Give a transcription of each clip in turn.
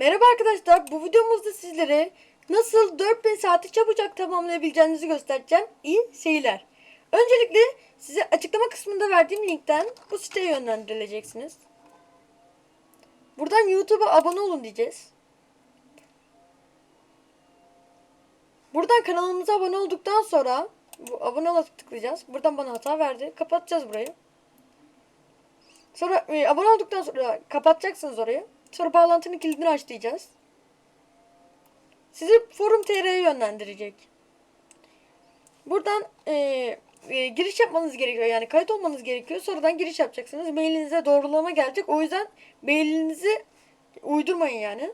Merhaba arkadaşlar, bu videomuzda sizlere nasıl 4000 saati çabucak tamamlayabileceğinizi göstereceğim. İyi seyirler. Öncelikle size açıklama kısmında verdiğim linkten bu siteye yönlendirileceksiniz. Buradan YouTube'a abone olun diyeceğiz. Buradan kanalımıza abone olduktan sonra bu abone ola tıklayacağız. Buradan bana hata verdi. Kapatacağız burayı. Sonra e, abone olduktan sonra kapatacaksınız orayı. Sonra bağlantının kilidini aç diyeceğiz. Sizi forum TR'ye yönlendirecek. Buradan e, e, giriş yapmanız gerekiyor. Yani kayıt olmanız gerekiyor. Sonradan giriş yapacaksınız. Mailinize doğrulama gelecek. O yüzden mailinizi uydurmayın yani.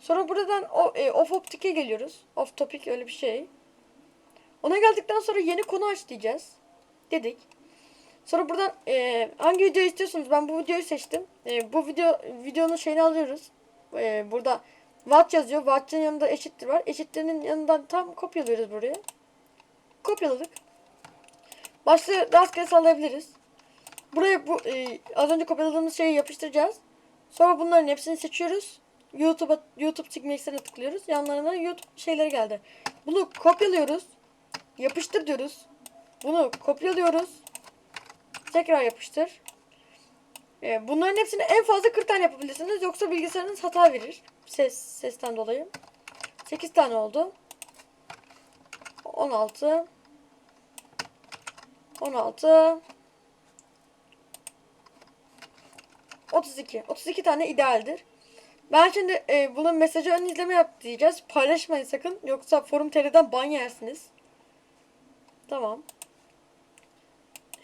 Sonra buradan o, e, off optik'e geliyoruz. Off topic öyle bir şey. Ona geldikten sonra yeni konu aç diyeceğiz. Dedik. Sonra buradan e, hangi video istiyorsunuz? Ben bu videoyu seçtim. E, bu video videonun şeyini alıyoruz. E, burada watt yazıyor. Watt'ın yanında eşittir var. Eşittirinin yanından tam kopyalıyoruz buraya. Kopyaladık. Başlığı rastgele sallayabiliriz. Buraya bu e, az önce kopyaladığımız şeyi yapıştıracağız. Sonra bunların hepsini seçiyoruz. YouTube'a YouTube Sigmex'e tıklıyoruz. Yanlarına YouTube şeyleri geldi. Bunu kopyalıyoruz. Yapıştır diyoruz. Bunu kopyalıyoruz. Tekrar yapıştır. Ee, bunların hepsini en fazla 40 tane yapabilirsiniz. Yoksa bilgisayarınız hata verir. Ses sesten dolayı. 8 tane oldu. 16 16 32 32 tane idealdir. Ben şimdi e, bunun mesajı ön izleme yap diyeceğiz. Paylaşmayın sakın. Yoksa forum TR'den ban yersiniz. Tamam.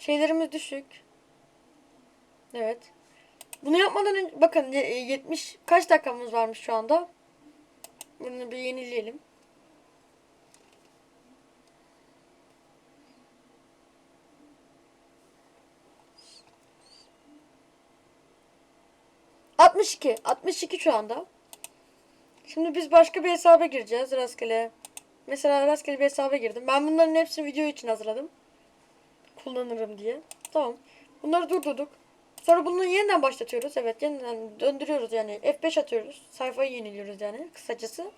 Şeylerimiz düşük. Evet. Bunu yapmadan önce bakın ye- e, 70 kaç dakikamız varmış şu anda? Bunu bir yenileyelim. ...62. 62 şu anda. Şimdi biz başka bir hesaba gireceğiz rastgele. Mesela rastgele bir hesaba girdim. Ben bunların hepsini video için hazırladım kullanırım diye. Tamam. Bunları durdurduk. Sonra bunu yeniden başlatıyoruz. Evet yeniden döndürüyoruz yani. F5 atıyoruz. Sayfayı yeniliyoruz yani kısacası.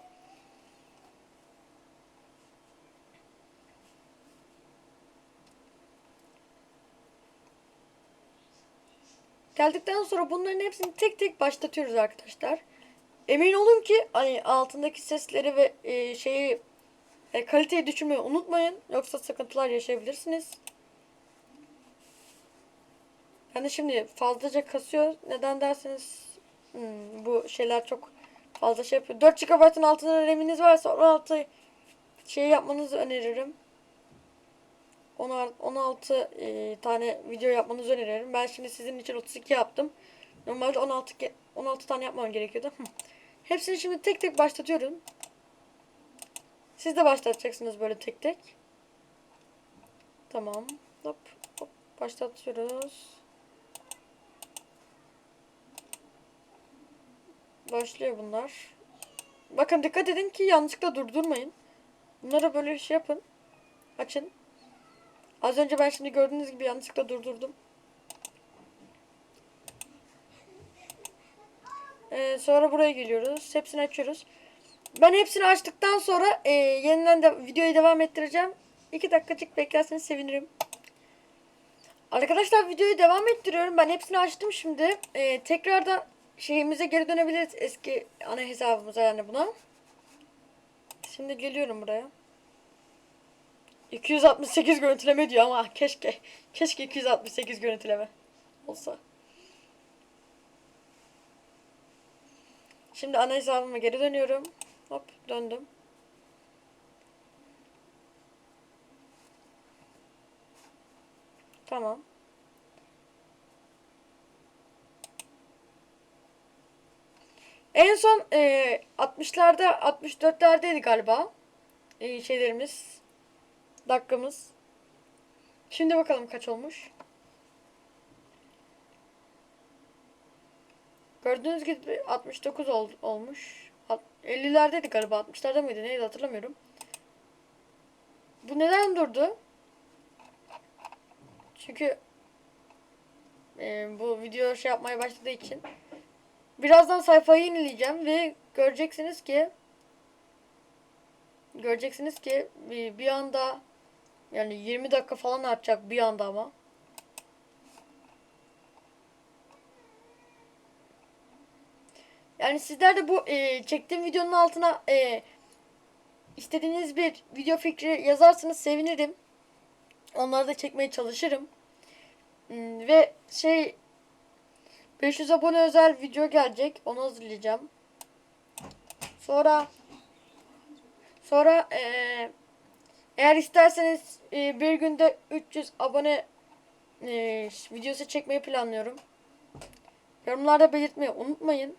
Geldikten sonra bunların hepsini tek tek başlatıyoruz arkadaşlar. Emin olun ki hani altındaki sesleri ve e, şeyi e, kaliteyi düşürmeyi unutmayın. Yoksa sıkıntılar yaşayabilirsiniz. Yani şimdi fazlaca kasıyor. Neden derseniz hmm, bu şeyler çok fazla şey yapıyor. 4 GB'ın altında RAM'iniz varsa 16 şey yapmanızı öneririm. 16, 16 e, tane video yapmanızı öneririm. Ben şimdi sizin için 32 yaptım. Normalde 16 ge- 16 tane yapmam gerekiyordu. Hepsini şimdi tek tek başlatıyorum. Siz de başlatacaksınız böyle tek tek. Tamam. Hop hop başlatıyoruz. Başlıyor bunlar. Bakın dikkat edin ki yanlışlıkla durdurmayın. Bunlara böyle şey yapın. Açın. Az önce ben şimdi gördüğünüz gibi yanlışlıkla durdurdum. Ee, sonra buraya geliyoruz. Hepsini açıyoruz. Ben hepsini açtıktan sonra e, yeniden de videoyu devam ettireceğim. 2 dakikacık beklerseniz sevinirim. Arkadaşlar videoyu devam ettiriyorum. Ben hepsini açtım şimdi. Ee, tekrardan şeyimize geri dönebiliriz eski ana hesabımıza yani buna. Şimdi geliyorum buraya. 268 görüntüleme diyor ama keşke keşke 268 görüntüleme olsa. Şimdi ana hesabıma geri dönüyorum. Hop döndüm. Tamam. En son e, 60'larda 64'lerdeydi galiba. E, şeylerimiz. Dakikamız. Şimdi bakalım kaç olmuş. Gördüğünüz gibi 69 ol, olmuş. Alt- 50'lerdeydi galiba. 60'larda mıydı? Neydi hatırlamıyorum. Bu neden durdu? Çünkü e, bu video şey yapmaya başladığı için birazdan sayfayı yenileyeceğim ve göreceksiniz ki göreceksiniz ki bir, bir anda yani 20 dakika falan atacak bir anda ama. Yani sizler de bu e, çektiğim videonun altına e, istediğiniz bir video fikri yazarsanız sevinirim. Onları da çekmeye çalışırım. Hmm, ve şey 500 abone özel video gelecek. Onu hazırlayacağım. Sonra sonra eee, eğer isterseniz eee, bir günde 300 abone eee, videosu çekmeyi planlıyorum. Yorumlarda belirtmeyi unutmayın.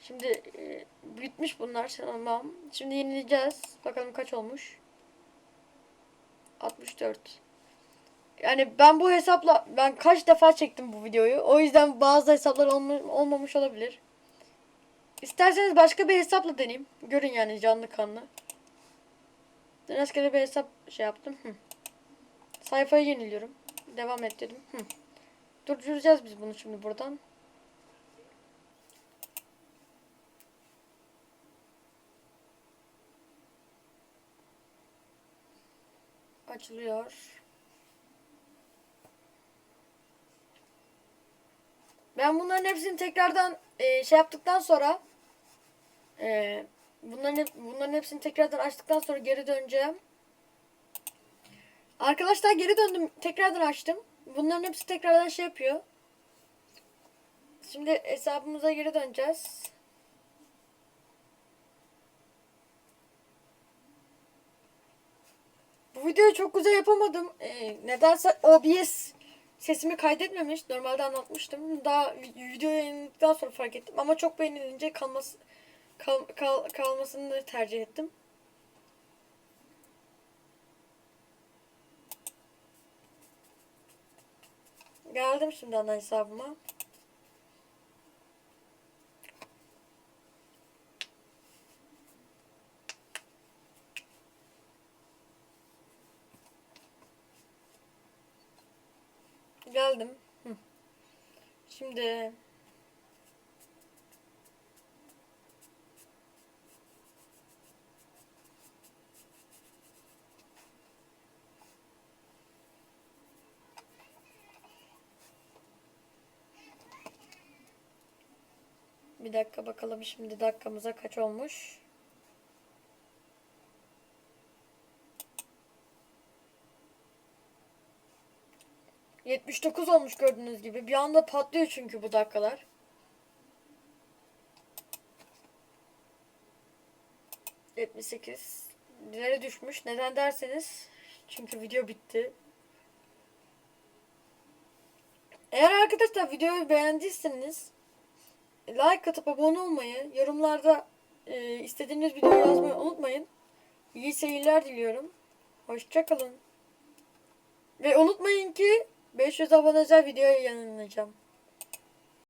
Şimdi eee, bitmiş bunlar tamam. Şimdi yenileyeceğiz. Bakalım kaç olmuş. 64. Yani ben bu hesapla ben kaç defa çektim bu videoyu. O yüzden bazı hesaplar olma- olmamış olabilir. İsterseniz başka bir hesapla deneyeyim. Görün yani canlı kanlı. Rastgele bir hesap şey yaptım. Hı. Sayfayı yeniliyorum. Devam et dedim. Hı. Durduracağız biz bunu şimdi buradan. Açılıyor. Ben bunların hepsini tekrardan e, şey yaptıktan sonra e, bunların bunların hepsini tekrardan açtıktan sonra geri döneceğim. Arkadaşlar geri döndüm. Tekrardan açtım. Bunların hepsi tekrardan şey yapıyor. Şimdi hesabımıza geri döneceğiz. Bu videoyu çok güzel yapamadım. Ee, nedense OBS sesimi kaydetmemiş. Normalde anlatmıştım. Daha vi- video yayınladıktan sonra fark ettim. Ama çok beğenilince kalması kal, kal, kalmasını tercih ettim. Geldim şimdi ana hesabıma. Geldim. Şimdi bir dakika bakalım şimdi dakikamıza kaç olmuş. ...79 olmuş gördüğünüz gibi. Bir anda patlıyor çünkü bu dakikalar. ...78... ...nereye düşmüş? Neden derseniz... ...çünkü video bitti. Eğer arkadaşlar videoyu beğendiyseniz... ...like atıp abone olmayı... ...yorumlarda... e, ...istediğiniz videoyu yazmayı unutmayın. İyi seyirler diliyorum. Hoşçakalın. Ve unutmayın ki 500 abone özel videoya yayınlayacağım.